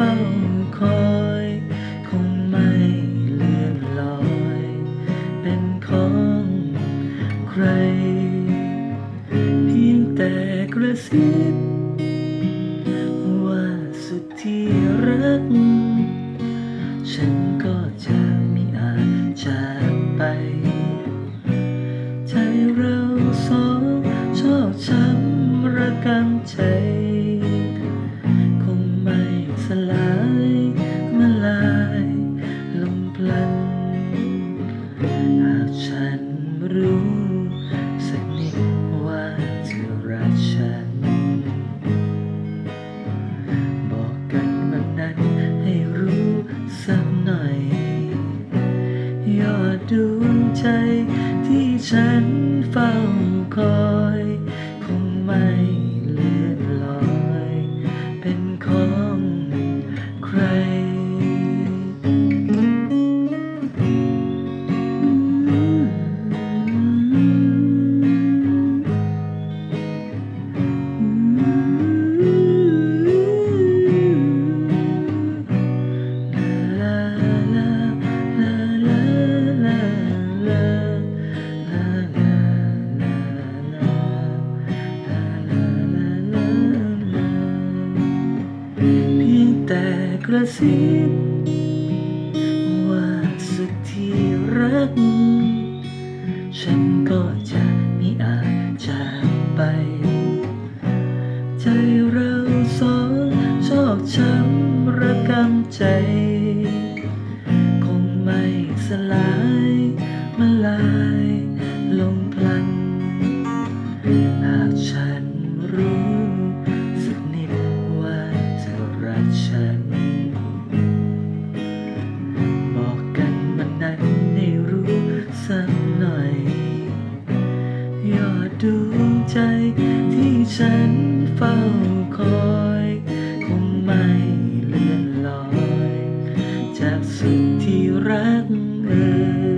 ฝ้าคอย คงไม่เลื่อนลอย เป็นของใคร เพียงแต่กระซิบว่าสุดที่รัก ฉันก็จะไม่อาจจากไป ใจเราสองชอบช้ำระกำใจ ฉันเฝ้าคอย ระซิบว่าสุดที่รัก ฉันก็จะไม่อาจจากไป ใจเราสองชอกช้ำระกำใจ คงไม่สลายมาลาย ที่ฉันเฝ้าคอยคงไม่เลื่อนลอย จากสิ่งที่รักเอ่ย